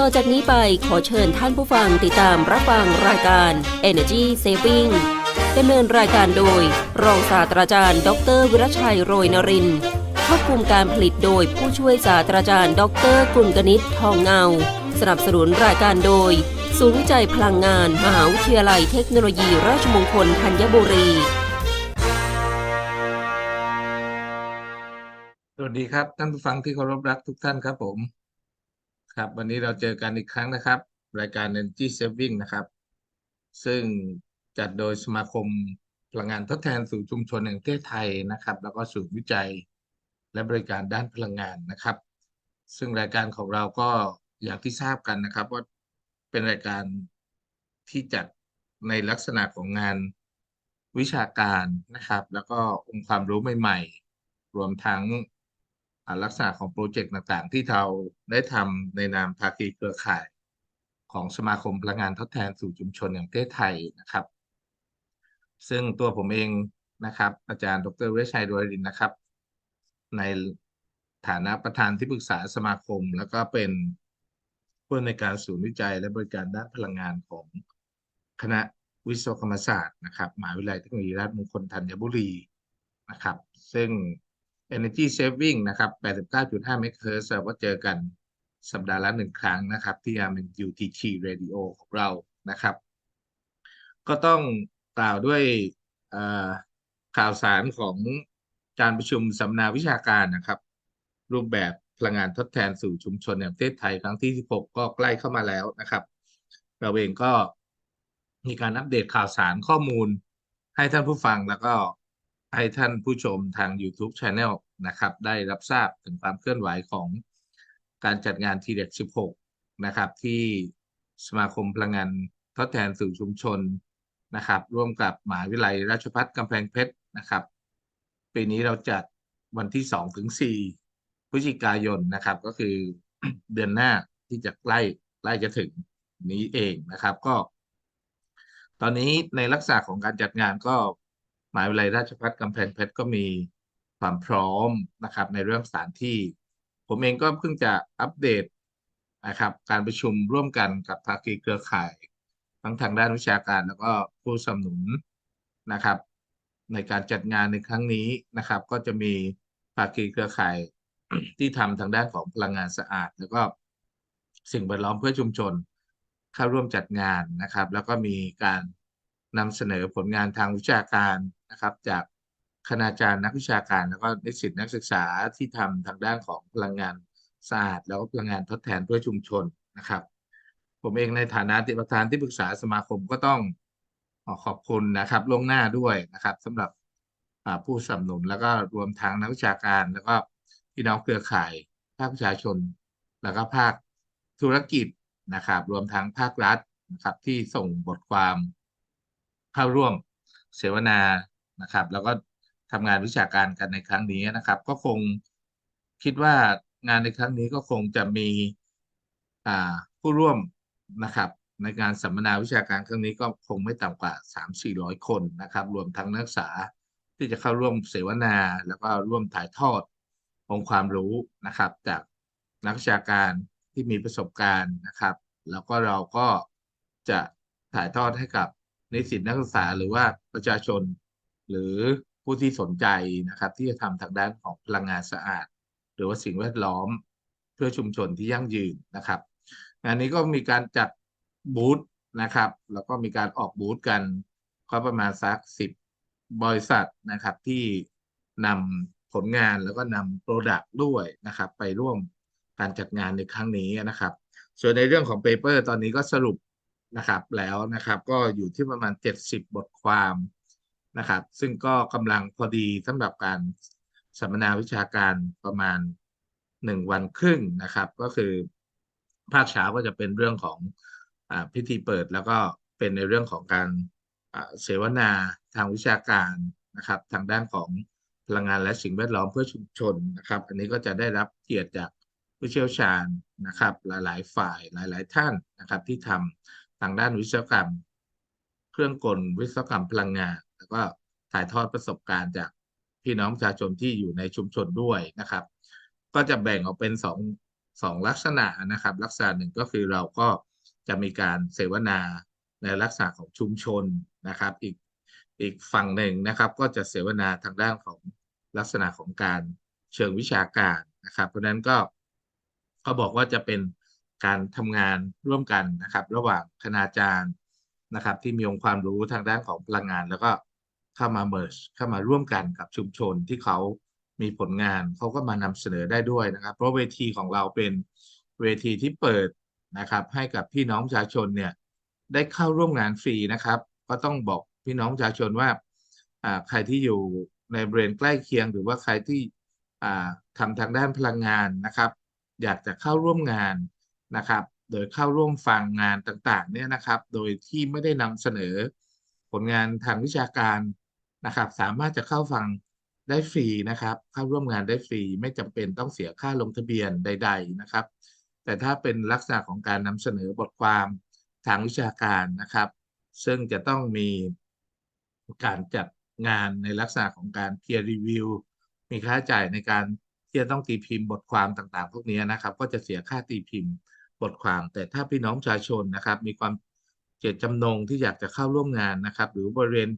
ต่อจากนี้ไปขอเชิญท่านผู้ฟังติดตามรับฟังรายการ Energy Saving ดำเนินรายการโดย รองศาสตราจารย์ ดร วิรชัยโรยนรินทร์ควบคุมการผลิตโดยผู้ช่วยศาสตราจารย์ ดรกุลกนิษฐ์ทองเงา สนับสนุนรายการโดย ศูนย์วิจัยพลังงาน มหาวิทยาลัยเทคโนโลยี ราชมงคลธัญบุรี สวัสดีครับ ท่านผู้ฟังที่เคารพรักทุกท่านครับผม ครับ วันนี้เราเจอกันอีกครั้งนะครับ รายการ Energy Saving นะครับ ซึ่งจัดโดยสมาคมพลังงานทดแทนสู่ชุมชนแห่งประเทศไทยนะครับ แล้วก็ศูนย์วิจัย และบริการด้านพลังงานนะครับ ซึ่งรายการของเราก็อย่างที่ทราบกันนะครับว่าเป็นรายการที่จัดในลักษณะของงานวิชาการนะครับ แล้วก็องค์ความรู้ใหม่ ๆ รวมทั้ง ลักษณะของโปรเจกต์ต่างๆ ที่เราได้ทำในนามภาคีเครือข่ายของสมาคมพลังงานทดแทนสู่ชุมชนแห่งประเทศไทยนะครับ ซึ่งตัวผมเองนะครับ อาจารย์ดรเวชัยดวรินนะครับ ในฐานะประธานที่ปรึกษาสมาคม แล้วก็เป็นผู้ในการศูนย์วิจัยและบริการด้านพลังงานของคณะวิศวกรรมศาสตร์นะครับมหาวิทยาลัยเทคโนโลยีราชมงคลธัญบุรีนะครับ ซึ่ง Energy Saving นะครับ 89.5 MHz เราก็เจอกันสัปดาห์ละหนึ่งครั้งนะครับ ที่ RMN UTT Radio ของเรานะครับ ก็ต้องกล่าวด้วยข่าวสารของการประชุมสัมมนาวิชาการนะครับ รูปแบบพลังงานทดแทนสู่ชุมชนแห่งประเทศไทยครั้งที่ 16 ก็ใกล้เข้ามาแล้วนะครับ เราเองก็มีการอัปเดตข่าวสารข้อมูลให้ท่านผู้ฟังแล้วก็ ให้ท่านผู้ชมทาง YouTube Channel นะครับ ได้รับทราบถึงความเคลื่อนไหวของการจัดงานทีเด็ด16 นะครับ ที่สมาคมพลังงานทดแทนสู่ชุมชนนะครับ ร่วมกับมหาวิทยาลัยราชภัฏกำแพงเพชรนะครับ ปีนี้เราจัดวันที่2ถึง4พฤศจิกายนนะครับ ก็คือเดือนหน้าที่จะใกล้ใกล้จะถึงนี้เองนะครับ ก็ ตอนนี้ในลักษณะของการจัดงานก็ มหาวิทยาลัยราชภัฏกำแพงเพชรก็มีความพร้อมนะครับ ในเรื่องสถานที่ ผมเองก็เพิ่งจะอัปเดตนะครับ การประชุมร่วมกันกับภาคีเครือข่าย ทั้งทางด้านวิชาการแล้วก็ผู้สนับสนุนนะครับ ในการจัดงานในครั้งนี้นะครับ ก็จะมีภาคีเครือข่ายที่ทำทางด้านของพลังงานสะอาด แล้วก็สิ่งแวดล้อมเพื่อชุมชนเข้าร่วมจัดงานนะครับ แล้วก็มีการนำเสนอผลงานทางวิชาการ นะครับ จากคณาจารย์นักวิชาการ แล้วก็นิสิตนักศึกษาที่ทำทางด้านของพลังงานสะอาดแล้วก็พลังงานทดแทนเพื่อชุมชนนะครับ ผมเองในฐานะประธานที่ปรึกษาสมาคมก็ต้องขอขอบคุณนะครับล่วงหน้าด้วยนะครับสำหรับผู้สนับสนุนแล้วก็รวมทั้งนักวิชาการ แล้วก็พี่น้องเครือข่าย ภาคประชาชน แล้วก็ภาคธุรกิจนะครับ รวมทั้งภาครัฐนะครับที่ส่งบทความเข้าร่วมเสวนา นะครับ แล้วก็ทำงานวิชาการกันในครั้งนี้นะครับ ก็คงคิดว่างานในครั้งนี้ก็คงจะมีผู้ร่วมนะครับ ในการสัมมนาวิชาการครั้งนี้ก็คงไม่ต่ำกว่า 3-400 คนนะครับ รวมทั้งนักศึกษาที่จะเข้าร่วมเสวนา แล้วก็ร่วมถ่ายทอดองค์ความรู้นะครับ จากนักวิชาการที่มีประสบการณ์นะครับ แล้วก็เราก็จะถ่ายทอดให้กับนิสิตนักศึกษาหรือว่าประชาชน หรือผู้ที่สนใจนะครับ ที่จะทำทางด้านของพลังงานสะอาด หรือว่าสิ่งแวดล้อมเพื่อชุมชนที่ยั่งยืนนะครับงานนี้ก็มีการจัดบูธนะครับ แล้วก็มีการออกบูธกันก็ประมาณสักสิบบริษัทนะครับที่นำผลงานแล้วก็นำโปรดักต์ด้วยนะครับ ไปร่วมการจัดงานในครั้งนี้นะครับ ส่วนในเรื่องของเปเปอร์ตอนนี้ก็สรุปนะครับแล้วนะครับ ก็อยู่ที่ประมาณ 70 บทความ นะครับ ซึ่งก็กำลังพอดีสำหรับการสัมมนาวิชาการประมาณหนึ่งวันครึ่งนะครับ ก็คือภาคเช้าก็จะเป็นเรื่องของอพิธีเปิด แล้วก็เป็นในเรื่องของการเสวนาทางวิชาการนะครับ ทางด้านของพลังงานและสิ่งแวดล้อมเพื่อชุมชนนะครับ อันนี้ก็จะได้รับเกียรติจากผู้เชี่ยวชาญนะครับ หลาย ๆ ฝ่ายหลาย ๆ ท่านนะครับ ที่ทำทางด้านวิศวกรรม เครื่องกลวิศวกรรมพลังงาน ก็ถ่ายทอดประสบการณ์จากพี่น้องประชาชนที่อยู่ในชุมชนด้วยนะครับ ก็จะแบ่งออกเป็นสองสองลักษณะนะครับ ลักษณะหนึ่งก็คือเราก็จะมีการเสวนาในลักษณะของชุมชนนะครับ อีกอีกฝั่งหนึ่งนะครับ ก็จะเสวนาทางด้านของลักษณะของการเชิงวิชาการนะครับ เพราะฉะนั้นก็เขาบอกว่าจะเป็นการทำงานร่วมกันนะครับ ระหว่างคณาจารย์นะครับ ที่มีองค์ความรู้ทางด้านของพลังงาน แล้วก็ เข้ามาเมิร์ชเข้ามาร่วมกันกับชุมชนที่เขามีผลงานเขาก็มานำเสนอได้ด้วยนะครับ เพราะเวทีของเราเป็นเวทีที่เปิดนะครับ ให้กับพี่น้องประชาชนเนี่ยได้เข้าร่วมงานฟรีนะครับ ก็ต้องบอกพี่น้องประชาชนว่าใครที่อยู่ในบริเวณใกล้เคียง หรือว่าใครที่อ่าทำทางด้านพลังงานนะครับ อยากจะเข้าร่วมงานนะครับ โดยเข้าร่วมฟังงานต่างๆเนี่ยนะครับ โดยที่ไม่ได้นำเสนอผลงานทางวิชาการ นะครับ สามารถจะเข้าฟังได้ฟรีนะครับเข้าร่วมงานได้ฟรี ไม่จำเป็นต้องเสียค่าลงทะเบียนใด ๆนะครับ แต่ถ้าเป็นลักษณะของการนำเสนอบทความทางวิชาการนะครับ ซึ่งจะต้องมีการจัดงานในลักษณะของการ peer review มีค่าใช้จ่ายในการที่จะต้องตีพิมพ์บทความต่างๆ พวกนี้นะครับ ก็จะเสียค่าตีพิมพ์บทความ แต่ถ้าพี่น้องประชาชนนะครับ มีความเจตจำนงที่อยากจะเข้าร่วมงานนะครับ หรือบริเวณ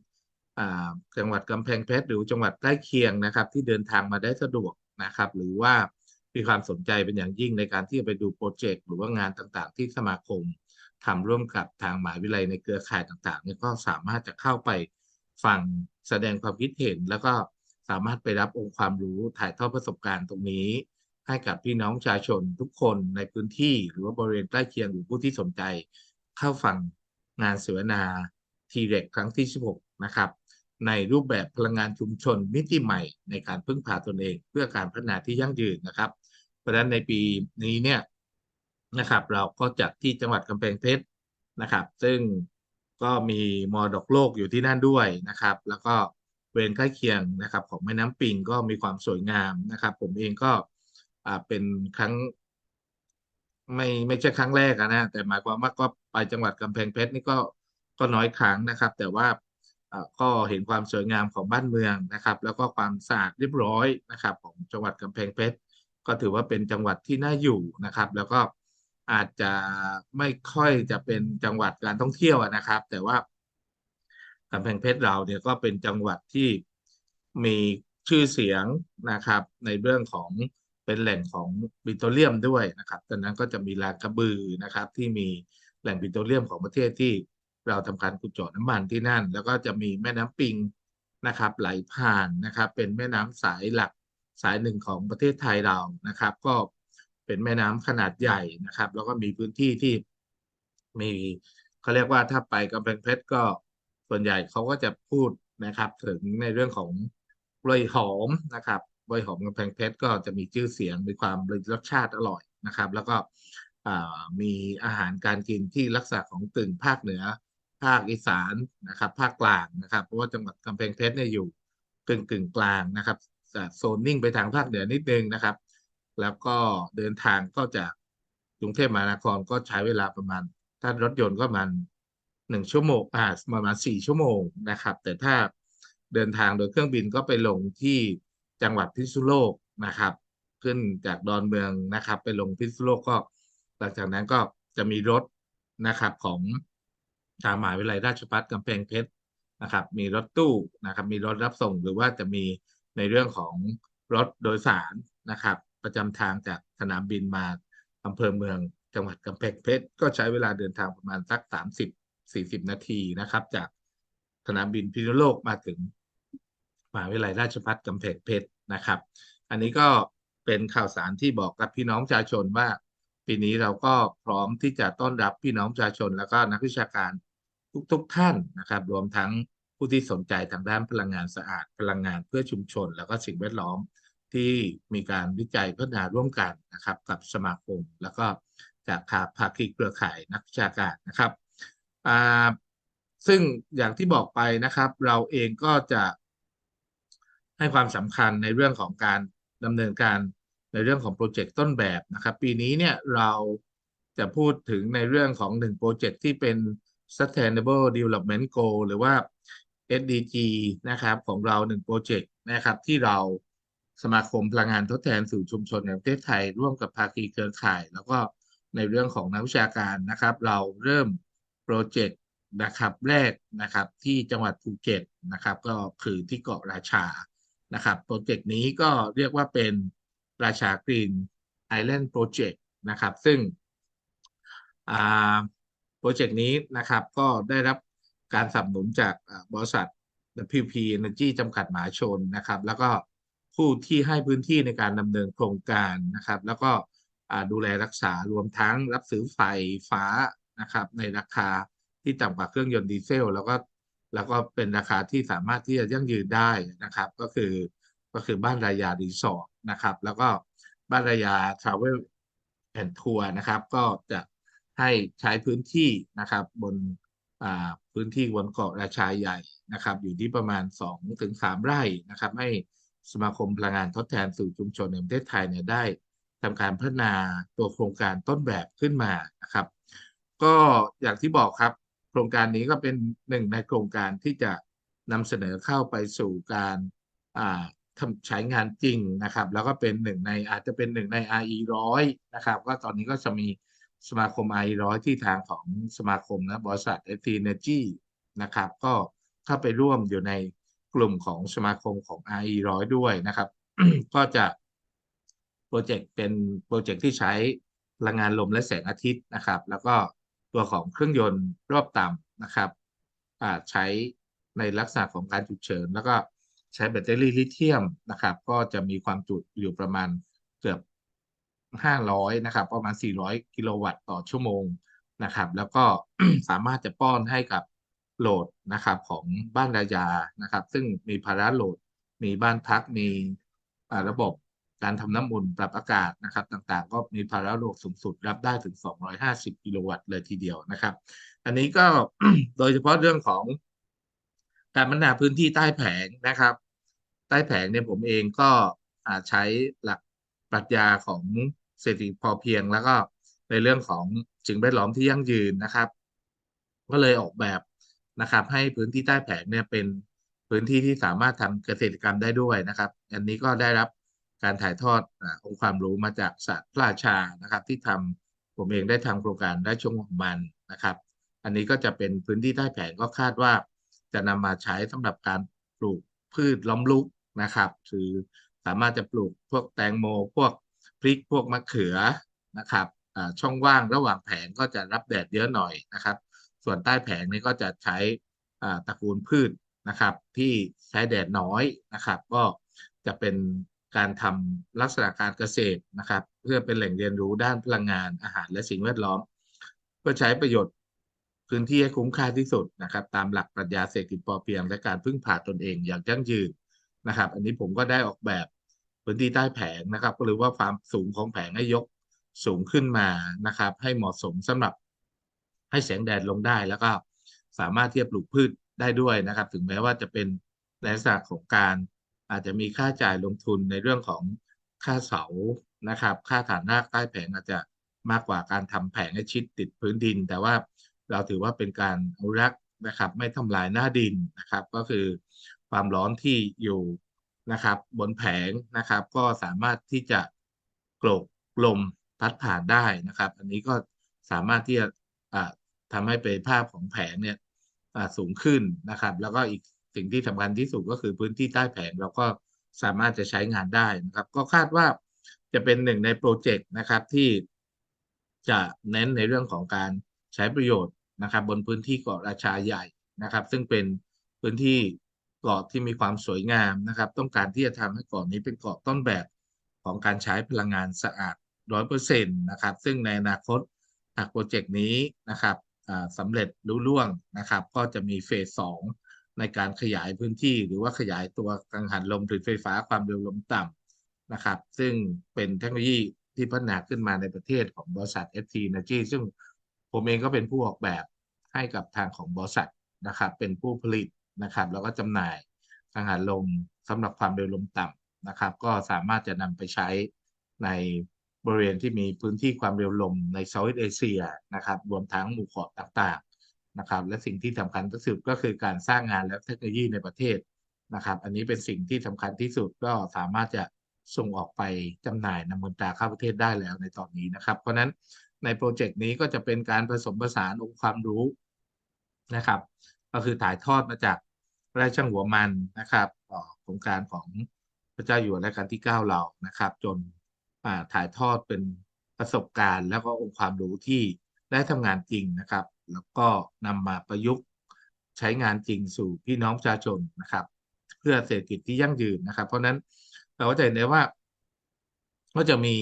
จังหวัดกำแพงเพชรหรือจังหวัดใกล้เคียงนะครับ ที่เดินทางมาได้สะดวกนะครับ หรือว่ามีความสนใจเป็นอย่างยิ่งในการที่จะไปดูโปรเจกต์หรือว่างานต่างๆ ที่สมาคมทำร่วมกับทางหมหาวิทยาลัยในเครือข่ายต่างๆนี่ก็สามารถจะเข้าไปฟังแสดงความคิดเห็น แล้วก็สามารถไปรับองค์ความรู้ถ่ายทอดประสบการณ์ตรงนี้ ให้กับพี่น้องประชาชนทุกคนในพื้นที่ หรือว่าบริเวณใกล้เคียงหรือผู้ที่สนใจ เข้าฟังงานเสวนาทีเร็กครั้งที่ 16 นะครับ ในรูปแบบพลังงานชุมชนมิติใหม่ในการพึ่งพาตนเอง เพื่อการพัฒนาที่ยั่งยืนนะครับ เพราะฉะนั้นในปีนี้เนี่ยนะครับ เราก็จัดที่จังหวัดกำแพงเพชรนะครับ ซึ่งก็มีมอดอกโลกอยู่ที่นั่นด้วยนะครับ แล้วก็เวณใกล้เคียงนะครับ ของแม่น้ำปิงก็มีความสวยงามนะครับ ผมเองก็เป็นครั้งไม่ไม่ใช่ครั้งแรกนะแต่หมายความว่าก็ไปจังหวัดกำแพงเพชรนี่ก็ก็น้อยครั้งนะครับ แต่ว่า ก็เห็นความสวยงามของบ้านเมืองนะครับ แล้วก็ความสะอาดเรียบร้อยนะครับ ของจังหวัดกำแพงเพชรก็ถือว่าเป็นจังหวัดที่น่าอยู่นะครับ แล้วก็อาจจะไม่ค่อยจะเป็นจังหวัดการท่องเที่ยวนะครับ แต่ว่ากำแพงเพชรเราเนี่ยก็เป็นจังหวัดที่มีชื่อเสียงนะครับ ในเรื่องของเป็นแหล่งของปิโตรเลียมด้วยนะครับดังนั้นก็จะมีลากระบือนะครับ ที่มีแหล่งปิโตรเลียมของประเทศที่ เราทำการขุดเจาะน้ำมันที่นั่น แล้วก็จะมีแม่น้ำปิงนะครับ ไหลผ่านนะครับ เป็นแม่น้ำสายหลักสายหนึ่งของประเทศไทยเรานะครับ ก็เป็นแม่น้ำขนาดใหญ่นะครับ แล้วก็มีพื้นที่ที่มีเขาเรียกว่าถ้าไปกำแพงเพชรก็ส่วนใหญ่เขาก็จะพูดนะครับ ถึงในเรื่องของกล้วยหอมนะครับกล้วยหอมกำแพงเพชรก็จะมีชื่อเสียงมีความรสชาติอร่อยนะครับ แล้วก็มีอาหารการกินที่ลักษณะของตึงภาคเหนือ ภาคอีสานนะครับ ภาคกลางนะครับ เพราะว่าจังหวัดกำแพงเพชรเนี่ยอยู่กึ่งกึ่งกลางนะครับโซนนิ่งไปทางภาคเหนือนิดนึงนะครับ แล้วก็เดินทางก็จากกรุงเทพมหานครก็ใช้เวลาประมาณ ถ้ารถยนต์ก็ประมาณหนึ่งชั่วโมงอ่าประมาณสี่ชั่วโมงนะครับ แต่ถ้าเดินทางโดยเครื่องบินก็ไปลงที่จังหวัดพิษณุโลกนะครับ ขึ้นจากดอนเมืองนะครับ ไปลงพิษณุโลกก็ หลังจากนั้นก็จะมีรถนะครับของ ทางมหาวิทยาลัยราชภัฏกำแพงเพชรนะครับ มีรถตู้นะครับ มีรถรับส่งหรือว่าจะมีในเรื่องของรถโดยสารนะครับ ประจำทางจากสนามบินมาอำเภอเมืองจังหวัดกำแพงเพชรก็ใช้เวลาเดินทางประมาณสักสามสิบสี่สิบนาทีนะครับ จากสนามบินพิษณุโลกมาถึงมหาวิทยาลัยราชภัฏกำแพงเพชรนะครับ อันนี้ก็เป็นข่าวสารที่บอกกับพี่น้องประชาชนว่า ปีนี้เราก็พร้อมที่จะต้อนรับพี่น้องประชาชน แล้วก็นักวิชาการ ทุกๆทท่านนะครับ รวมทั้งผู้ที่สนใจทางด้านพลังงานสะอาดพลังงานเพื่อชุมชน แล้วก็สิ่งแวดล้อมที่มีการวิจัยพัฒนาร่วมกันนะครับ กับสมาคม แล้วก็จากภาคีเครือข่ายนักวิชาการนะครับอ่าซึ่งอย่างที่บอกไปนะครับ เราเองก็จะให้ความสำคัญในเรื่องของการดำเนินการในเรื่องของโปรเจกต์ต้นแบบนะครับ ปีนี้เนี่ยเราจะพูดถึงในเรื่องของหนึ่งโปรเจกต์ที่เป็น Sustainable Development Goal หรือว่า SDG นะครับของเราหนึ่งโปรเจกต์นะครับที่เราสมาคมพลังงานทดแทนสู่ชุมชนแห่งประเทศไทย ร่วมกับภาคีเครือข่าย แล้วก็ในเรื่องของนักวิชาการนะครับ เราเริ่มโปรเจกต์นะครับแรกนะครับที่จังหวัดภูเก็ตนะครับก็คือที่เกาะราชานะครับโปรเจกต์นี้ก็เรียกว่าเป็นราชากรีนไอแลนด์โปรเจกต์นะครับ ซึ่งอ่า รเจกต์นี้นะครับก็ได้รับการสนับสนุนจากบริษัท WP Energy จำกัดมหาชนนะครับ แล้วก็ผู้ที่ให้พื้นที่ในการดำเนินโครงการนะครับ แล้วก็ดูแลรักษารวมทั้งรับซื้อไฟฟ้านะครับในราคาที่ต่ำกว่าเครื่องยนต์ดีเซล แล้วก็แล้วก็เป็นราคาที่สามารถที่จะยั่งยืนได้นะครับ ก็คือก็คือบ้านรายารีสอร์ทนะครับ แล้วก็บ้านรายาทราเวลแอนทัวร์นะครับ ก็จะ ให้ใช้พื้นที่นะครับบนพื้นที่บนเกาะราชาใหญ่นะครับ อยู่ที่ประมาณ2ถึง3ไร่นะครับ ให้สมาคมพลังงานทดแทนสู่ชุมชนในประเทศไทยเนี่ยได้ทำการพัฒนาตัวโครงการต้นแบบขึ้นมานะครับ ก็อย่างที่บอกครับ โครงการนี้ก็เป็นหนึ่งในโครงการที่จะนำเสนอเข้าไปสู่การอ่าทำใช้งานจริงนะครับ แล้วก็เป็นหนึ่งในอาจจะเป็นหนึ่งใน RE ร้อยนะครับ ก็ตอนนี้ก็จะมี สมาคม i ร้อยที่ทางของสมาคมนะบริษัท FT Energy นะครับก็เข้าไปร่วมอยู่ในกลุ่มของสมาคมของ i ร้อยด้วยนะครับ ก็จะโปรเจกต์เป็นโปรเจกต์ที่ใช้พลังงานลมและแสงอาทิตย์นะครับ แล้วก็ตัวของเครื่องยนต์รอบต่ำนะครับอ่าใช้ในลักษณะของการฉุกเฉิน แล้วก็ใช้แบตเตอรี่ลิเธียมนะครับ ก็จะมีความจุอยู่ประมาณเกือบ 500 นะครับ ประมาณ 400 กิโลวัตต์ต่อชั่วโมงนะครับ แล้วก็สามารถจะป้อนให้กับโหลดนะครับของบ้านรายานะครับ ซึ่งมีภาระโหลด มีบ้านพักมีระบบการทำน้ำอุ่นปรับอากาศนะครับ ต่างๆ ก็มีภาระโหลดสูงสุดรับได้ถึง 250 กิโลวัตต์เลยทีเดียวนะครับ อันนี้ก็โดยเฉพาะเรื่องของการพัฒนาพื้นที่ใต้แผงนะครับ ใต้แผงเนี่ยผมเองก็อาใช้หลักปรัชญาของ เศรษฐกิจพอเพียง แล้วก็ในเรื่องของสิ่งแวดล้อมที่ยั่งยืนนะครับ ก็เลยออกแบบนะครับ ให้พื้นที่ใต้แผงเนี่ยเป็นพื้นที่ที่สามารถทำเกษตรกรรมได้ด้วยนะครับ อันนี้ก็ได้รับการถ่ายทอดอองค์ความรู้มาจากศาสตร์พระราชานะครับ ที่ทำผมเองได้ทำโครงการได้ช่วงของมันนะครับ อันนี้ก็จะเป็นพื้นที่ใต้แผงก็คาดว่า จะนำมาใช้สำหรับการปลูกพืชล้อมลุกนะครับ คือสามารถจะปลูกพวกแตงโม พวก พริกพวกมะเขือนะครับช่องว่างระหว่างแผงก็จะรับแดดเยอะหน่อยนะครับ ส่วนใต้แผงนี้ก็จะใช้ตระกูลพืชนะครับ ที่ใช้แดดน้อยนะครับ ก็จะเป็นการทำลักษณะการเกษตรนะครับ เพื่อเป็นแหล่งเรียนรู้ด้านพลังงานอาหารและสิ่งแวดล้อม เพื่อใช้ประโยชน์พื้นที่ให้คุ้มค่าที่สุดนะครับ ตามหลักปรัชญาเศรษฐกิจพอเพียงและการพึ่งพาตนเองอย่างยั่งยืนนะครับ อันนี้ผมก็ได้ออกแบบ พื้นที่ใต้แผงนะครับหรือว่าความสูงของแผงให้ยกสูงขึ้นมานะครับ ให้เหมาะสมสำหรับให้แสงแดดลงได้แล้วก็สามารถที่จะปลูกพืชได้ด้วยนะครับ ถึงแม้ว่าจะเป็นในลักษณะของการอาจจะมีค่าจ่ายลงทุนในเรื่องของค่าเสานะครับ ค่าฐานรากใต้แผงอาจจะมากกว่าการทำแผงให้ชิดติดพื้นดิน แต่ว่าเราถือว่าเป็นการอนุรักษ์นะครับ ไม่ทำลายหน้าดินนะครับ ก็คือความร้อนที่อยู่ นะครับ บนแผงนะครับ ก็สามารถที่จะโกรกลมพัดผ่านได้นะครับ อันนี้ก็สามารถที่จะอ่าทำให้ประสิทธิภาพของแผงเนี่ยสูงขึ้นนะครับ แล้วก็อีกสิ่งที่สำคัญที่สุดก็คือพื้นที่ใต้แผงเราก็สามารถจะใช้งานได้นะครับ ก็คาดว่าจะเป็นหนึ่งในโปรเจกต์นะครับที่จะเน้นในเรื่องของการใช้ประโยชน์นะครับ บนพื้นที่เกาะราชาใหญ่นะครับ ซึ่งเป็นพื้นที่ เกาะที่มีความสวยงามนะครับ ต้องการที่จะทำให้เกาะนี้เป็นเกาะต้นแบบของการใช้พลังงานสะอาดร้อยเปอร์เซ็นต์นะครับ ซึ่งในอนาคตหากโปรเจกต์นี้นะครับสำเร็จรุ่ล่วงนะครับ ก็จะมีเฟสสองในการขยายพื้นที่หรือว่าขยายตัวกังหันลมผลิตไฟฟ้าความเร็วลมต่ำนะครับ ซึ่งเป็นเทคโนโลยีที่พัฒนาขึ้นมาในประเทศของบริษัท FT Energy ซึ่งผมเองก็เป็นผู้ออกแบบให้กับทางของบริษัทนะครับ เป็นผู้ผลิต นะครับ แล้วก็จำหน่ายกังหันลมสำหรับความเร็วลมต่ำนะครับ ก็สามารถจะนำไปใช้ในบริเวณที่มีพื้นที่ความเร็วลมในเซาท์เอเชียนะครับ รวมทั้งหมู่เกาะต่างๆนะครับ และสิ่งที่สำคัญที่สุดก็คือการสร้างงานและเทคโนโลยีในประเทศนะครับ อันนี้เป็นสิ่งที่สำคัญที่สุดก็สามารถจะส่งออกไปจำหน่ายนำเงินตราเข้าประเทศได้แล้วในตอนนี้นะครับ เพราะฉะนั้นในโปรเจกต์นี้ก็จะเป็นการผสมผสานองค์ความรู้นะครับ ก็คือถ่ายทอดมาจาก พระราชหัวมันนะครับต่อโครงการของพระเจ้าอยู่หัวรัชกาลที่ 9 เรานะครับ จนถ่ายทอดเป็นประสบการณ์ แล้วก็องค์ความรู้ที่ได้ทำงานจริงนะครับ แล้วก็นำมาประยุกต์ใช้งานจริงสู่พี่น้องประชาชนนะครับ เพื่อเศรษฐกิจที่ยั่งยืนนะครับ เพราะฉะนั้นเราก็จะเห็นได้ว่า ก็จะมี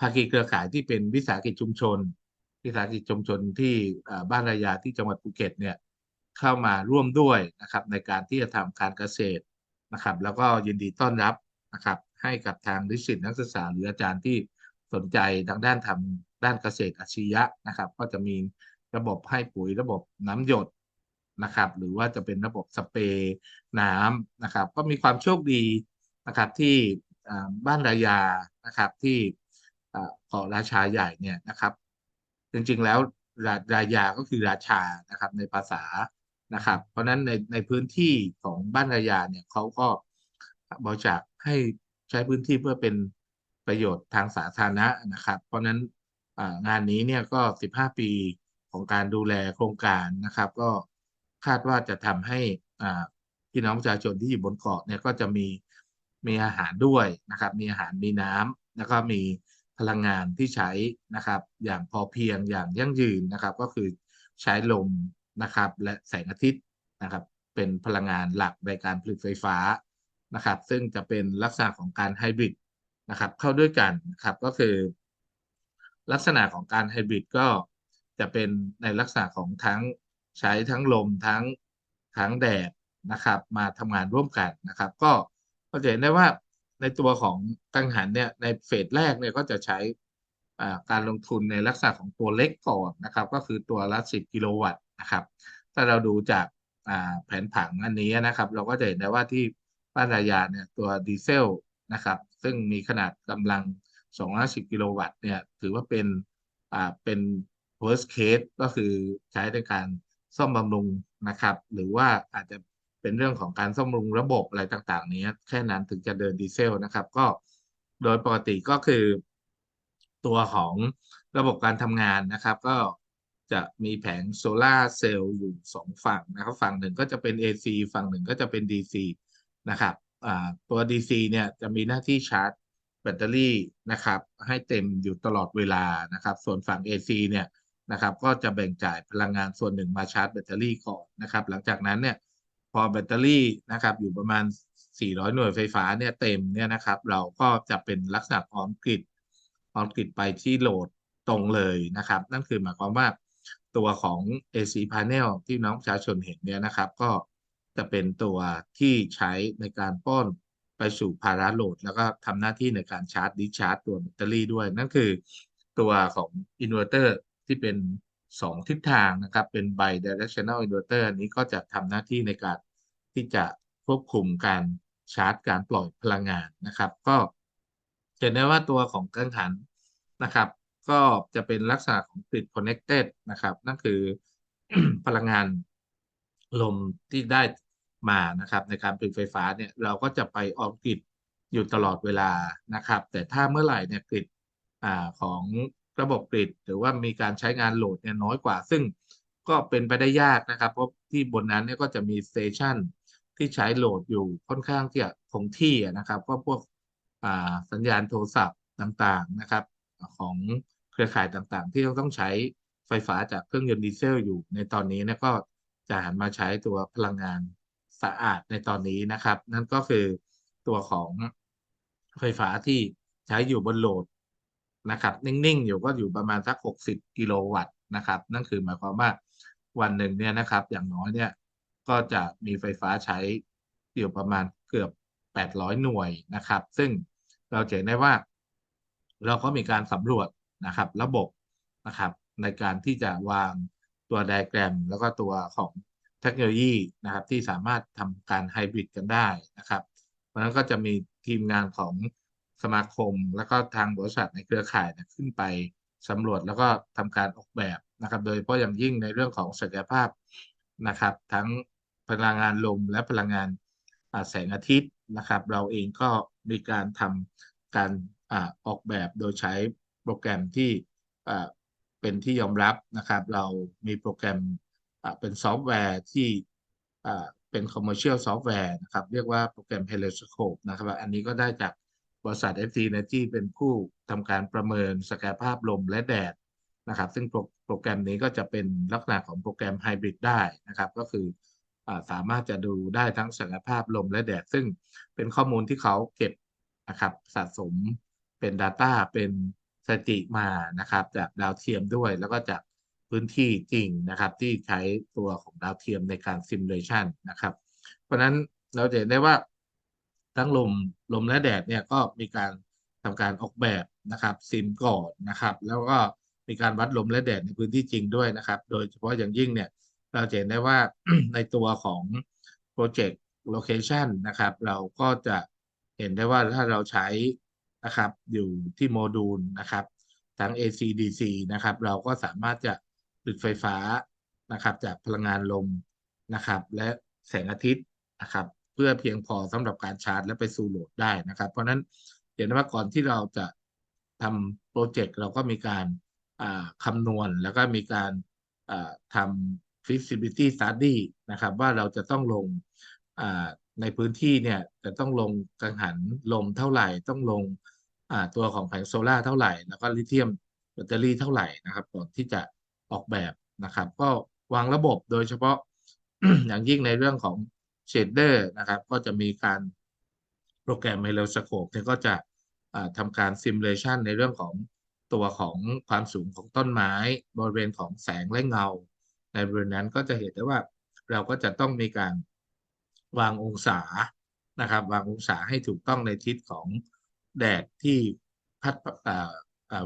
ภาคีเครือข่ายที่เป็นวิสาหกิจชุมชน วิสาหกิจชุมชนที่บ้านรายาที่จังหวัดภูเก็ตเนี่ย เข้ามาร่วมด้วยนะครับในการที่จะทำการเกษตรนะครับ แล้วก็ยินดีต้อนรับนะครับ ให้กับทางนิสิตนักศึกษาหรืออาจารย์ที่สนใจทางด้านทำด้านเกษตรอัจฉริยะนะครับ ก็จะมีระบบให้ปุ๋ยระบบน้ำหยดนะครับ หรือว่าจะเป็นระบบสเปรย์น้ำนะครับ ก็มีความโชคดีนะครับที่บ้านรายานะครับที่เกาะราชาใหญ่เนี่ยนะครับ จริงๆแล้วรารายาก็คือราชานะครับในภาษา นะครับ เพราะฉะนั้นในในพื้นที่ของบ้านรายาเนี่ยเขาก็บริจาคให้ใช้พื้นที่เพื่อเป็นประโยชน์ทางสาธารณะนะครับ เพราะฉะนั้นงานนี้เนี่ยก็ 15 ปีของการดูแลโครงการนะครับ ก็คาดว่าจะทำให้พี่น้องประชาชนที่อยู่บนเกาะเนี่ยก็จะมีมีอาหารด้วยนะครับ มีอาหารมีน้ำแล้วก็มีพลังงานที่ใช้นะครับ อย่างพอเพียงอย่างยั่งยืนนะครับ ก็คือใช้ลม นะครับ และแสงอาทิตย์นะครับ เป็นพลังงานหลักในการผลิตไฟฟ้านะครับ ซึ่งจะเป็นลักษณะของการไฮบริดนะครับ เข้าด้วยกันนะครับก็คือ ลักษณะของการไฮบริดก็จะเป็นในลักษณะของทั้งใช้ทั้งลมทั้งทั้งแดดนะครับ มาทำงานร่วมกันนะครับ ก็ก็จะเห็นได้ว่าในตัวของกังหันเนี่ยในเฟสแรกเนี่ยก็จะใช้อ่าการลงทุนในลักษณะของตัวเล็กก่อนนะครับ ก็คือตัวละ 10 กิโลวัตต์ นะครับ ถ้าเราดูจากแผนผังอันนี้นะครับ เราก็จะเห็นได้ว่าที่บ้านรายาเนี่ยตัวดีเซลนะครับ ซึ่งมีขนาดกำลัง210กิโลวัตต์เนี่ยถือว่าเป็นอ่าเป็น worst case ก็คือใช้ในการซ่อมบำรุงนะครับ หรือว่าอาจจะเป็นเรื่องของการซ่อมบำรุงระบบอะไรต่างๆ นี้แค่นั้นถึงจะเดินดีเซลนะครับ ก็โดยปกติก็คือ ตัวของระบบการทำงานนะครับ ก็ จะมีแผงโซลาเซลล์อยู่สองฝั่งนะครับฝั่งหนึ่งก็จะเป็น AC ฝั่งหนึ่งก็จะเป็น DC นะครับตัว DC เนี่ยจะมีหน้าที่ชาร์จแบตเตอรี่นะครับให้เต็มอยู่ตลอดเวลานะครับส่วนฝั่ง AC เนี่ยนะครับก็จะแบ่งจ่ายพลังงานส่วนหนึ่งมาชาร์จแบตเตอรี่ก่อนนะครับหลังจากนั้นเนี่ยพอแบตเตอรี่นะครับอยู่ประมาณ 400 หน่วยไฟฟ้าเนี่ยเต็มเนี่ยนะครับเราก็จะเป็นลักษณะออนกริดออนกริดไปที่โหลดตรงเลยนะครับ นั่นคือหมายความว่า ตัวของ AC panel ที่น้องประชาชนเห็นเนี่ยนะครับ ก็จะเป็นตัวที่ใช้ในการป้อนไปสู่ภาระโหลด แล้วก็ทำหน้าที่ในการชาร์จดิชาร์จตัวแบตเตอรี่ด้วย นั่นคือตัวของอินเวอร์เตอร์ที่เป็น 2 ทิศทางนะครับ เป็น bi-directional inverter อันนี้ก็จะทำหน้าที่ในการที่จะควบคุมการชาร์จการปล่อยพลังงานนะครับ ก็เห็นได้ว่าตัวของกังหันนะครับ ก็จะเป็นลักษณะของ grid connected นะครับ นั่นคือพลังงานลมที่ได้มานะครับ ในการผลิตไฟฟ้าเนี่ยเราก็จะไปออมกริดอยู่ตลอดเวลานะครับ แต่ถ้าเมื่อไหร่เนี่ยกริดอ่าของระบบกริดหรือว่ามีการใช้งานโหลดเนี่ยน้อยกว่า ซึ่งก็เป็นไปได้ยากนะครับ เพราะที่บนนั้นเนี่ยก็จะมีสเตชันที่ใช้โหลดอยู่ค่อนข้างที่จะคงที่นะครับ ก็พวกอ่าสัญญาณโทรศัพท์ต่างๆนะครับ ของ เครือข่ายต่างๆ ที่ต้องใช้ไฟฟ้าจากเครื่องยนต์ดีเซลอยู่ในตอนนี้นะก็จะหันมาใช้ตัวพลังงานสะอาดในตอนนี้นะครับ นั่นก็คือตัวของไฟฟ้าที่ใช้อยู่บนโหลดนะครับ นิ่งๆ อยู่ก็อยู่ประมาณสัก 60 กิโลวัตต์นะครับ นั่นคือหมายความว่าวันหนึ่งเนี่ยนะครับ อย่างน้อยเนี่ยก็จะมีไฟฟ้าใช้อยู่ประมาณเกือบ 800 หน่วยนะครับ ซึ่งเราเห็นได้ว่า เราก็มีการสำรวจ นะครับ ระบบนะครับ ในการที่จะวางตัวไดแกรม แล้วก็ตัวของเทคโนโลยีนะครับ ที่สามารถทำการไฮบริดกันได้นะครับ เพราะฉะนั้นก็จะมีทีมงานของสมาคม แล้วก็ทางบริษัทในเครือข่ายนี่ยขึ้นไปสำรวจแล้วก็ทำการออกแบบนะครับ โดยเฉพาะอย่างยิ่งในเรื่องของศักยภาพนะครับ ทั้งพลังงานลมและพลังงานแสงอาทิตย์นะครับ เราเองก็มีการทำการอออกแบบโดยใช้ โปรแกรมที่เป็นที่ยอมรับนะครับ เรามีโปรแกรมเป็นซอฟต์แวร์ที่เป็น commercial software นะครับเรียกว่าโปรแกรม Heloscope นะครับ อันนี้ก็ได้จากบริษัท FT Energy เป็นผู้ทำการประเมินศักยภาพลมและแดดนะครับ ซึ่งโปรแกรมนี้ก็จะเป็นลักษณะของโปรแกรมไฮบริดได้นะครับ ก็คืออสามารถจะดูได้ทั้งศักยภาพลมและแดด ซึ่งเป็นข้อมูลที่เขาเก็บนะครับสะสมเป็น Data เป็น สถิติมานะครับจากดาวเทียมด้วย แล้วก็จากพื้นที่จริงนะครับ ที่ใช้ตัวของดาวเทียมในการซิมูเลชันนะครับ เพราะฉะนั้นเราจะเห็นได้ว่าทั้งลมลมและแดดเนี่ยก็มีการทำการออกแบบนะครับซิมก่อนนะครับ แล้วก็มีการวัดลมและแดดในพื้นที่จริงด้วยนะครับ โดยเฉพาะอย่างยิ่งเนี่ยเราจะเห็นได้ว่าในตัวของ Project Location นะครับ เราก็จะเห็นได้ว่าถ้าเราใช้ นะครับ อยู่ที่โมดูลนะครับทั้ง AC DC นะครับ เราก็สามารถจะผลิตไฟฟ้านะครับ จากพลังงานลมนะครับ และแสงอาทิตย์นะครับ เพื่อเพียงพอสำหรับการชาร์จ และไปสู่โหลดได้นะครับ เพราะฉะนั้นเห็นได้ว่าก่อนที่เราจะทำโปรเจกต์เราก็มีการคำนวณแล้วก็มีการทำ feasibility study นะครับ ว่าเราจะต้องลง ในพื้นที่เนี่ยจะต้องลงกังหันลมเท่าไหร่ ต้องลงตัวของแผงโซล่าเท่าไหร่ แล้วก็ลิเธียมแบตเตอรี่เท่าไหร่นะครับก่อนที่จะออกแบบนะครับ ก็วางระบบโดยเฉพาะอย่างยิ่งในเรื่องของเชดเดอร์นะครับ ก็จะมีการโปรแกรม Heloscope เนี่ยก็จะอ่าทำการซิมูเลชันในเรื่องของตัวของความสูงของต้นไม้ บริเวณของแสงและเงา ในบริเวณนั้นก็จะเห็นได้ว่าเราก็จะต้องมีการ วางองศานะครับ วางองศาให้ถูกต้องในทิศของแดดที่พัด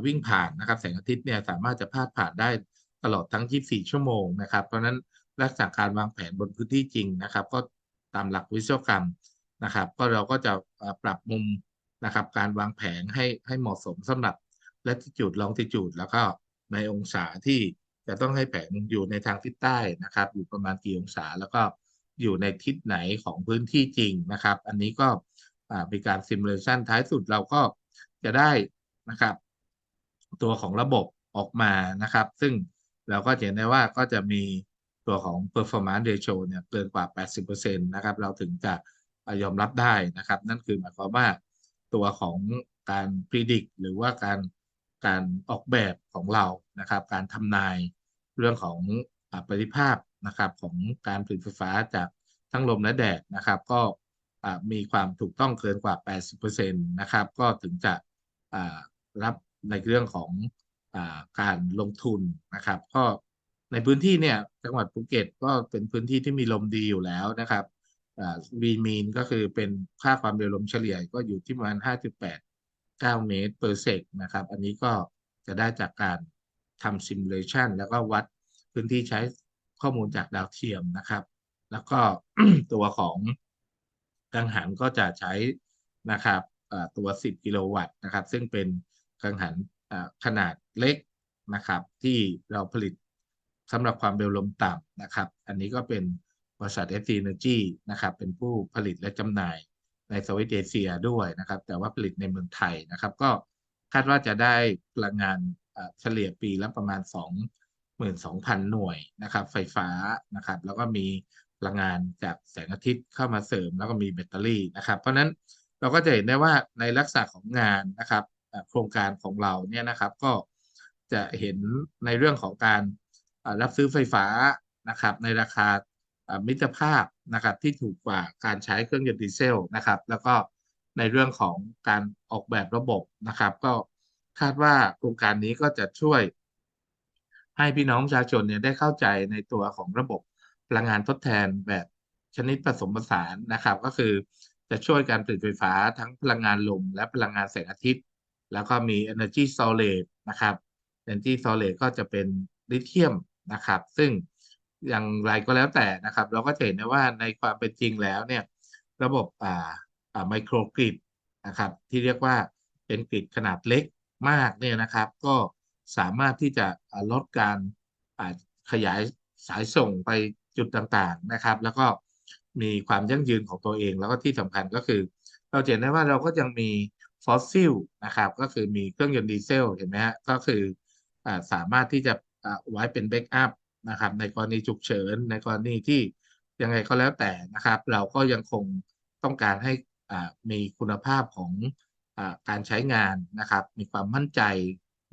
วิ่งผ่านนะครับแสงอาทิตย์เนี่ยสามารถจะพาดผ่านได้ตลอดทั้ง 24 ชั่วโมงนะครับ เพราะฉะนั้นลักษณะการวางแผนบนพื้นที่จริงนะครับ ก็ตามหลักวิศวกรรมนะครับ ก็เราก็จะปรับมุมนะครับ การวางแผนให้ให้เหมาะสมสำหรับ latitude longitude แล้วก็ในองศาที่จะต้องให้แผงอยู่ในทางทิศใต้นะครับ อยู่ประมาณกี่องศาแล้วก็ อยู่ในทิศไหนของพื้นที่จริงนะครับ อันนี้ก็มีการซิมูเลชันท้ายสุดเราก็จะได้นะครับ ตัวของระบบออกมานะครับ ซึ่งเราก็เห็นได้ว่าก็จะมีตัวของ performance ratio เนี่ยเกินกว่า 80%นะครับ เราถึงจะยอมรับได้นะครับ นั่นคือหมายความว่าตัวของการ predict หรือว่าการการออกแบบของเรานะครับ การทำนายเรื่องของอประสิทธิภาพ นะครับของการผลิตไฟฟ้าจากทั้งลมและแดดนะครับ ก็มีความถูกต้องเกินกว่า 80%นะครับ ก็ถึงจะรับในเรื่องของอการลงทุนนะครับ ก็ในพื้นที่เนี่ยจังหวัดภูเก็ตก็เป็นพื้นที่ที่มีลมดีอยู่แล้วนะครับอ่า V mean ก็คือเป็นค่าความเร็วลมเฉลี่ยก็อยู่ที่ประมาณ 5.8 9 เมตร per sec นะครับ อันนี้ก็จะได้จากการทำ simulation แล้วก็วัดพื้นที่ใช้ ข้อมูลจากดาวเทียมนะครับ แล้วก็ตัวของกังหันก็จะใช้นะครับตัว 10 กิโลวัตต์นะครับ ซึ่งเป็นกังหันขนาดเล็กนะครับ ที่เราผลิตสำหรับความเร็วลมต่ำนะครับ อันนี้ก็เป็นบริษัท FT Energy นะครับ เป็นผู้ผลิตและจำหน่ายในสวิตเอเชียด้วยนะครับ แต่ว่าผลิตในเมืองไทยนะครับ ก็คาดว่าจะได้พลังงานเฉลี่ยปีละประมาณ 22,000 หน่วยนะครับ ไฟฟ้านะครับ แล้วก็มีพลังงานจากแสงอาทิตย์เข้ามาเสริม แล้วก็มีแบตเตอรี่นะครับ เพราะฉะนั้นเราก็จะเห็นได้ว่าในลักษณะของงานนะครับโครงการของเราเนี่ยนะครับก็จะเห็นในเรื่องของการรับซื้อไฟฟ้านะครับ ในราคามิตรภาพนะครับที่ถูกกว่าการใช้เครื่องยนต์ดีเซลนะครับ แล้วก็ในเรื่องของการออกแบบระบบนะครับ ก็คาดว่าโครงการนี้ก็จะช่วย ให้พี่น้องประชาชนเนี่ยได้เข้าใจในตัวของระบบพลังงานทดแทนแบบชนิดผสมผสานนะครับ ก็คือจะช่วยการผลิตไฟฟ้าทั้งพลังงานลมและพลังงานแสงอาทิตย์ แล้วก็มี Energy Storage นะครับ Energy Storage ก็จะเป็นลิเธียมนะครับ ซึ่งอย่างไรก็แล้วแต่นะครับ เราก็จะเห็นได้ว่าในความเป็นจริงแล้วเนี่ยระบบอ่าอ่าไมโครกริดนะครับ ที่เรียกว่าเป็นกริดขนาดเล็กมากเนี่ยนะครับ ก็ สามารถที่จะลดการขยายสายส่งไปจุดต่างๆนะครับ แล้วก็มีความยั่งยืนของตัวเอง แล้วก็ที่สำคัญก็คือ เราเห็นได้ว่าเราก็ยังมีฟอสซิลนะครับก็คือมีเครื่องยนต์ดีเซลเห็นไหมฮะก็คืออสามารถที่จะไว้เป็นแบ็กอัพนะครับในกรณีฉุกเฉินในกรณีที่ยังไงก็แล้วแต่นะครับ เราก็ยังคงต้องการให้มีคุณภาพของอการใช้งานนะครับ มีความมั่นใจ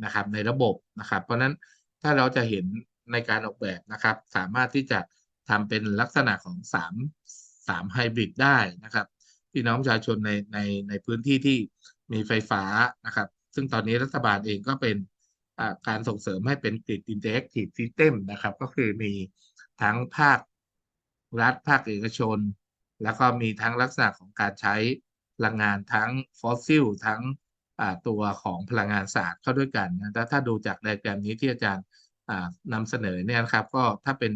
นะครับในระบบนะครับ เพราะฉะนั้นถ้าเราจะเห็นในการออกแบบนะครับ สามารถที่จะทำเป็นลักษณะของสามสามไฮบริดได้นะครับพี่น้องประชาชนในในในพื้นที่ที่มีไฟฟ้านะครับ ซึ่งตอนนี้รัฐบาลเองก็เป็นการส่งเสริมให้เป็น Grid Interactive System นะครับ ก็คือมีทั้งภาครัฐภาคเอกชน แล้วก็มีทั้งลักษณะของการใช้พลังงานทั้งฟอสซิลทั้ง ตัวของพลังงานสะอาดเข้าด้วยกันนะถ้าถ้าดูจากไดแกรมนี้ที่อาจารย์นำเสนอเนี่ยนะครับก็ถ้าเป็น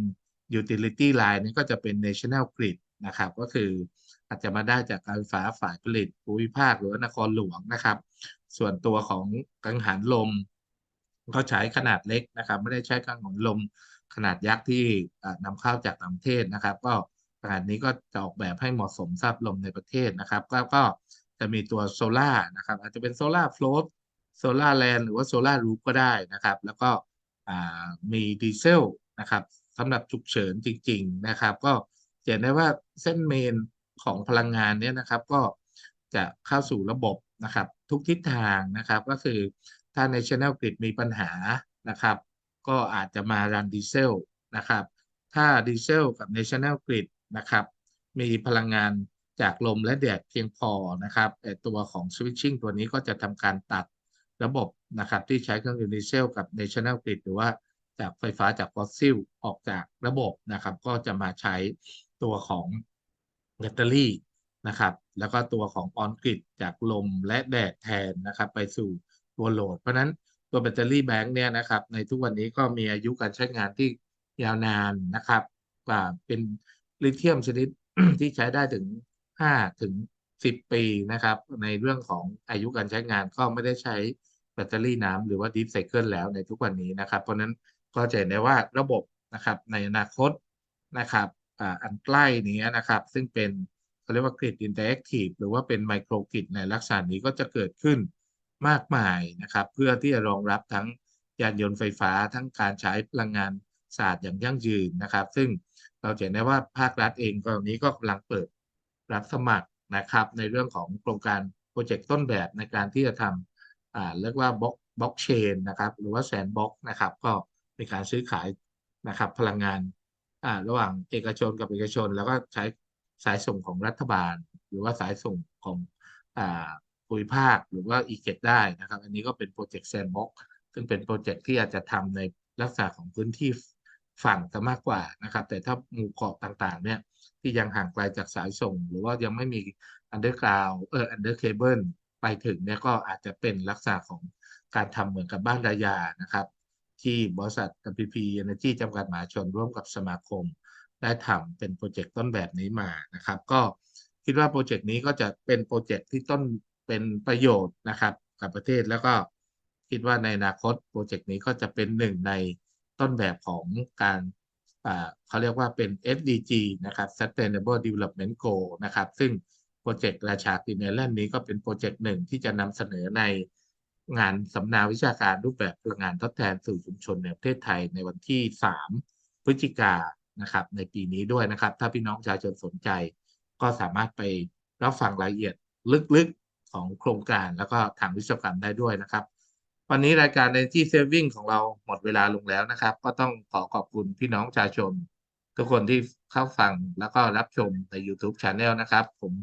utility line นี่ก็จะเป็น national grid นะครับก็คืออาจจะมาได้จากการไฟฟ้าฝ่ายผลิตภูมิภาคหรือนครหลวงนะครับ ส่วนตัวของกังหันลม ก็ใช้ขนาดเล็กนะครับ ไม่ได้ใช้กังหันลมขนาดยักษ์ที่อ่านำเข้าจากต่างประเทศนะครับ ก็ขนาดนี้ก็จะออกแบบให้เหมาะสมสำหรับลมในประเทศนะครับ ก็ก็ จะมีตัวโซล่านะครับ อาจจะเป็นโซล่าโฟลตโซล่าแลนหรือว่าโซล่ารูฟก็ได้นะครับ แล้วก็มีดีเซลนะครับสำหรับฉุกเฉินจริง ๆนะครับ ก็เห็นได้ว่าเส้นเมนของพลังงานเนี่ยนะครับก็จะเข้าสู่ระบบนะครับ ทุกทิศทางนะครับ ก็คือถ้า National Grid มีปัญหานะครับ ก็อาจจะมารันดีเซลนะครับ ถ้าดีเซลกับ National Grid นะครับ มีพลังงาน จากลมและแดดเพียงพอนะครับตัวของ Switching ตัวนี้ก็จะทำการตัดระบบนะครับที่ใช้เครื่องยนต์ดีเซลกับ National Grid หรือว่าจากไฟฟ้าจากฟอสซิลออกจากระบบนะครับ ก็จะมาใช้ตัวของแบตเตอรี่นะครับ แล้วก็ตัวของออนกริดจากลมและแดดแทนนะครับ ไปสู่ตัวโหลด เพราะฉะนั้นตัวแบตเตอรี่แบงค์เนี่ยนะครับ ในทุกวันนี้ก็มีอายุการใช้งานที่ยาวนานนะครับกว่าเป็นลิเธียมชนิดที่ใช้ได้ถึง 5ถึง 10 ปีนะครับ ในเรื่องของอายุการใช้งานก็ไม่ได้ใช้แบตเตอรี่น้ำหรือว่าดีฟไซเคิลแล้วในทุกวันนี้นะครับ เพราะนั้นก็จะเห็นได้ว่าระบบนะครับในอนาคตนะครับอันใกล้นี้นะครับ ซึ่งเป็นเขาเรียกว่า Grid Interactive หรือว่าเป็นไมโครกริดในลักษณะนี้ก็จะเกิดขึ้นมากมายนะครับ เพื่อที่จะรองรับทั้งยานยนต์ไฟฟ้าทั้งการใช้พลังงานสะอาดอย่างยั่งยืนนะครับ ซึ่งเราเห็นได้ว่าภาครัฐเองตอนนี้ก็กำลังเปิด รับสมัครนะครับ ในเรื่องของโครงการโปรเจกต์ต้นแบบในการที่จะทำอ่าเรียกว่าบล็อกบล็อกเชนนะครับหรือว่าแซนบล็อกนะครับก็เป็นการซื้อขายนะครับพลังงานอ่าระหว่างเอกชนกับเอกชน แล้วก็ใช้สายส่งของรัฐบาล หรือว่าสายส่งของอ่าภูมิภาคหรือว่า e g e t ได้นะครับ อันนี้ก็เป็นโปรเจกต์แซนบ็อกซึ่งเป็นโปรเจกต์ที่อาจจะทำในลักษณะของพื้นที่ฝั่งจะมากกว่านะครับ แต่ถ้าหมู่เกาะต่างๆ เนี่ย ที่ยังห่างไกลจากสายส่ง หรือว่ายังไม่มี underground เออ under cable ไปถึงเนี่ยก็อาจจะเป็นลักษณะของการทำเหมือนกับบ้านดายานะครับ ที่บริษัท WPP Energy จำกัดมหาชนร่วมกับสมาคม ได้ทำเป็นโปรเจกต์ต้นแบบนี้มานะครับ ก็คิดว่าโปรเจกต์นี้ก็จะเป็นโปรเจกต์ที่ต้นเป็นประโยชน์นะครับ กับประเทศแล้วก็คิดว่าในอนาคตโปรเจกต์นี้ก็จะเป็นหนึ่งในต้นแบบของการ เขาเรียกว่าเป็น SDG นะครับ Sustainable Development Goal นะครับ ซึ่งโปรเจกต์ราชาติเนแลนด์นี้ก็เป็นโปรเจกต์หนึ่งที่จะนำเสนอในงานสัมมนาวิชาการรูปแบบพลังงานทดแทนสู่ชุมชนในประเทศไทยในวันที่ 3 พฤศจิกานะครับ ในปีนี้ด้วยนะครับ ถ้าพี่น้องประชาชนสนใจ ก็สามารถไปรับฟังรายละเอียดลึกๆของโครงการแล้วก็ทางวิศวกรรมได้ด้วยนะครับ วันนี้รายการ Energy Saving ของเราหมดเวลาลงแล้วนะครับ ก็ต้องขอขอบคุณพี่น้องประชาชน ทุกคนที่เข้าฟังแล้วก็รับชมใน YouTube Channel นะครับ ผม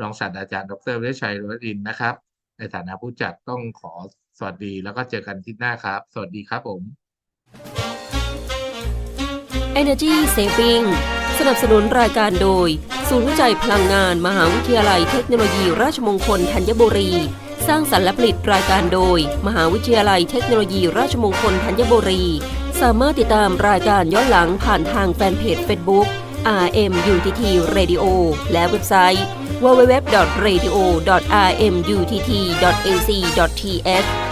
รองศาสตราจารย์ดรเวชชัยรจน์รินทร์นะครับ ในฐานะผู้จัดต้องขอสวัสดีแล้วก็เจอกันที่หน้าครับ สวัสดีครับผม Energy Saving สนับสนุนรายการโดย ศูนย์วิจัยพลังงาน มหาวิทยาลัยเทคโนโลยี ราชมงคลธัญบุรี สร้างสรรค์และผลิตรายการโดย มหาวิทยาลัยเทคโนโลยีราชมงคลธัญบุรี สามารถติดตามรายการย้อนหลังผ่านทางแฟนเพจ Facebook RMUTT Radio และเว็บไซต์ www.radio.rmutt.ac.th